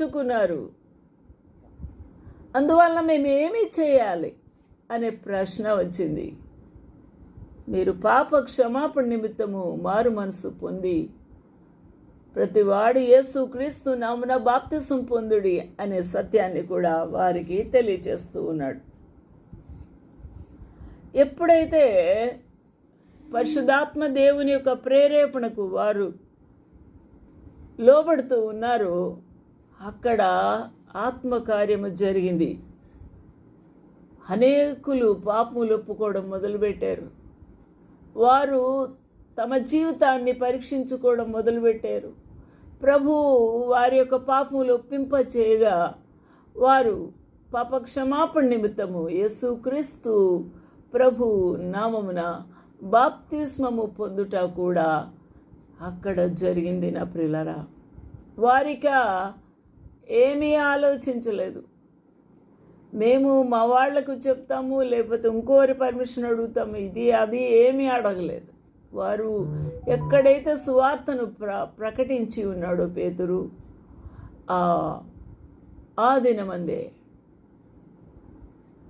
నేర్చుకున్నారు. అందువల్ల మేమేమి చేయాలి అనే ప్రశ్న వచ్చింది. మీరు పాప క్షమాపణ నిమిత్తము మారు మనసు పొంది ప్రతివాడు యేసు క్రీస్తు నామున బాప్తిసం పొందుడి అనే సత్యాన్ని కూడా వారికి తెలియచేస్తూ ఉన్నాడు. ఎప్పుడైతే పరిశుధాత్మ దేవుని యొక్క ప్రేరేపణకు వారు లోబడుతూ ఉన్నారో అక్కడ ఆత్మకార్యము జరిగింది. అనేకులు పాపములు ఒప్పుకోవడం మొదలుపెట్టారు. వారు తమ జీవితాన్ని పరీక్షించుకోవడం మొదలుపెట్టారు. ప్రభు వారి యొక్క పాపములు ఒప్పింప చేయగా వారు పాప క్షమాపణ నిమిత్తము యేసుక్రీస్తు ప్రభు నామమున బాప్తిస్మము పొందుట కూడా అక్కడ జరిగింది నా ప్రిలరా వారిక ఏమీ ఆలోచించలేదు. మేము మా వాళ్ళకు చెప్తాము లేకపోతే ఇంకోరి పర్మిషన్ అడుగుతాము ఇది అది ఏమీ అడగలేదు. వారు ఎక్కడైతే సువార్తను ప్ర ప్రకటించి ఉన్నాడో పేతురు ఆ ఆ దినమందే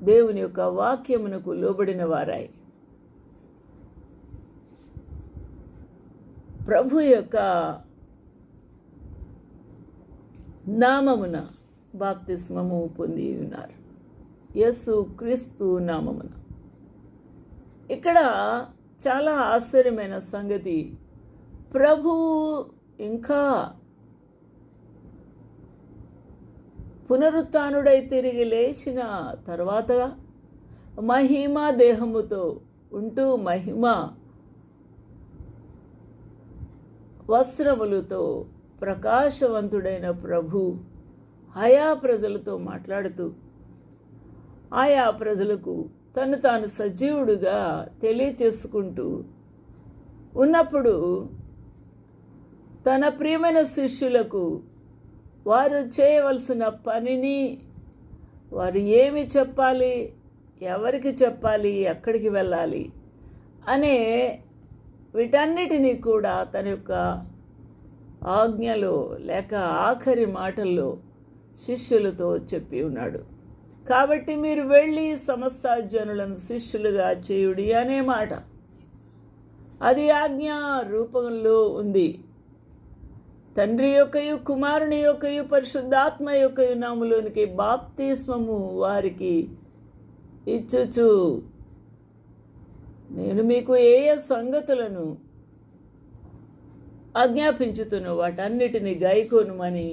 దేవుని యొక్క వాక్యమునకు లోబడిన వారాయి. ప్రభు యొక్క నామమున బాప్తిస్మము పొంది ఉన్నారు యస్సు క్రీస్తు నామమున. ఇక్కడ చాలా ఆశ్చర్యమైన సంగతి. ప్రభువు ఇంకా పునరుత్డై తిరిగి లేచిన తర్వాత మహిమ దేహముతో ఉంటూ మహిమ వస్త్రములతో ప్రకాశవంతుడైన ప్రభు ఆయా ప్రజలతో మాట్లాడుతూ ఆయా ప్రజలకు తను తాను సజీవుడుగా తెలియచేసుకుంటూ ఉన్నప్పుడు తన ప్రియమైన శిష్యులకు వారు చేయవలసిన పనిని వారు ఏమి చెప్పాలి ఎవరికి చెప్పాలి ఎక్కడికి వెళ్ళాలి అనే వీటన్నిటినీ కూడా తన యొక్క ఆజ్ఞలో లేక ఆఖరి మాటల్లో శిష్యులతో చెప్పి ఉన్నాడు. కాబట్టి మీరు వెళ్ళి సమస్త జనులను శిష్యులుగా చేయుడి అనే మాట. అది ఆజ్ఞ రూపంలో ఉంది. తండ్రి యొక్కయు కుమారుని యొక్కయు పరిశుద్ధాత్మ యొక్కయు నాములోనికి బాప్తిస్మము వారికి ఇచ్చుచు. నేను మీకు ఏ ఏ సంగతులను ఆజ్ఞాపించుతున్న వాటన్నిటిని గైకోనుమని